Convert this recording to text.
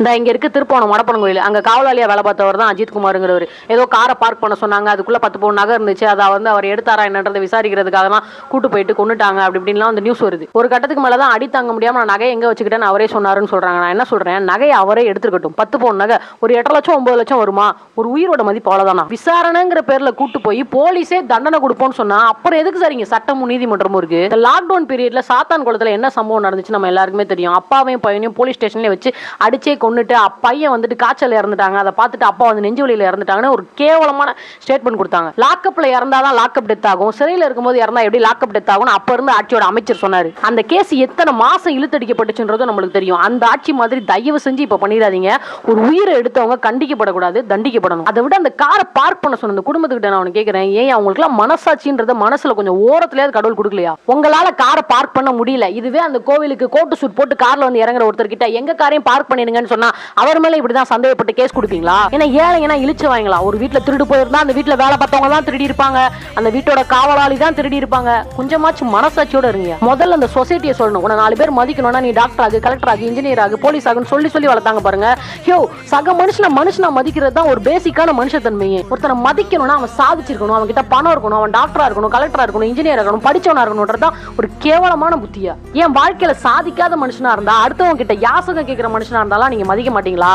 இந்த இங்கே இருக்கு திருப்போணம் மடப்பணம் கோயில். அங்கே காவலாளியாக வேலை பார்த்தவர் தான் அஜித் குமாருங்கிறவர் ஏதோ காரை பார்க் பண்ண சொன்னாங்க அதுக்குள்ளே பத்து பவுன் நகை இருந்துச்சு அதை வந்து அவர் எடுத்தாரா என்னன்றதை விசாரிக்கிறதுக்காக தான் கூட்டு போயிட்டு கொண்டுட்டாங்க அப்படி இப்படின்லாம் அந்த நியூஸ் வருது. ஒரு கட்டத்துக்கு மேலே தான் அடி தாங்க முடியாமல் நான் நகை எங்கே வச்சுக்கிட்டேன்னு அவரே சொன்னாருன்னு சொல்கிறாங்க நான் என்ன சொல்கிறேன் நகையை அவரே எடுத்துக்கட்டும் பத்து பவுன் நகை ஒரு எட்டரை லட்சம் ஒம்பது லட்சம் வருமா? ஒரு உயிரோட மதிப்பு அவ்வளோதானா விசாரணைங்கிற பேரில் கூட்டு போய் போலீஸே தண்டனை கொடுப்போம்னு சொன்னால் அப்புறம் எதுக்கு சார் இங்கே சட்டமும் நீதிமன்றமும் இருக்கு? இந்த லாக்டவுன் பீரியடில் சாத்தான் குளத்தில் என்ன சம்பவம் நடந்துச்சு நம்ம எல்லாருக்குமே தெரியும். அப்பாவையும் பையனையும் போலீஸ் ஸ்டேஷன்லேயே வச்சு அடிச்சே கொண்டுட்டு பையன் வந்துட்டு காய்ச்சல் இறந்துட்டாங்க. அதை பார்த்துட்டு அப்பா வந்து நெஞ்சு வழியில் இறந்துட்டாங்கன்னு ஒரு கேவலமான ஸ்டேட்மெண்ட் கொடுத்தாங்க. லாக்அப்ல இறந்தாதான் லாக்அப் டெத் ஆகும். சிறையில் இருக்கும்போது இறந்தா எப்படி லாக்அப் டெத் ஆகும் அப்ப இருந்து ஆட்சியோட அமைச்சர் சொன்னாரு. அந்த கேஸ் எத்தனை மாசம் இழுத்தடிக்கப்பட்டுச்சுன்றதும் நம்மளுக்கு தெரியும். அந்த ஆட்சி மாதிரி தயவு செஞ்சு இப்ப பண்ணிடாதீங்க. ஒரு உயிரை எடுத்தவங்க கண்டிக்கப்படக்கூடாது தண்டிக்கப்படணும். அதை விட அந்த காரை பார்க் பண்ண சொன்ன அந்த குடும்பத்துக்கிட்ட நான் உனக்கு கேட்கிறேன் ஏன் அவங்களுக்குலாம் மனசாட்சின்றத மனசுல கொஞ்சம் ஓரத்துலயாவது கடவுள் கொடுக்கலையா? உங்களால காரை பார்க் பண்ண முடியல. இதுவே அந்த கோவிலுக்கு கோட்டு சூட் போட்டு கார்ல வந்து இறங்குற ஒருத்தர் கிட்ட எங்க காரையும் பார்க் பண்ணிடுங்கன்னு சொன்னா அவர் மேல இப்படிதான் சந்தேகப்பட்டு கேஸ் கொடுப்பீங்களா ஏன்னா ஏழைங்கன்னா இழிச்சு வாங்கலாம் ஒரு வீட்டுல திருடு போயிருந்தா அந்த வீட்டுல வேலை பார்த்தவங்க தான் திருடி இருப்பாங்க. அந்த வீட்டோட காவலாளி தான் திருடி இருப்பாங்க. கொஞ்சமாச்சும் மனசாட்சியோட இருங்க. முதல்ல அந்த சொசைட்டியை சொல்லணும். உன நாலு பேர் மதிக்கணும்னா நீ டாக்டர் ஆகு கலெக்டர் ஆகு இன்ஜினியர் ஆகு போலீஸ் ஆகுன்னு சொல்லி சொல்லி வளர்த்தாங்க பாருங்க. யோ சக மனுஷன மனுஷனா மதிக்கிறது தான் ஒரு பேசிக்கான மனுஷத்தன்மையே ஒருத்தனை மதிக்கணும்னா அவன் சாதிச்சிருக்கணும். அவன் கிட்ட பணம் இருக்கணும். அவன் டாக்டரா இருக்கணும் கலெக்டரா இருக்கணும் இன்ஜினியர் இருக்கணும் படிச்சவனா இருக்கணும்ன்றதான் ஒரு கேவலமான புத்தியா. என் வாழ்க்கையில சாதிக்காத மனுஷனா இருந்தா அடுத்தவங்க கிட்ட யாசகம் கேட்கிற மனுஷனா இருந்தாலும் நீங்க மதிக்க மாட்டீங்களா?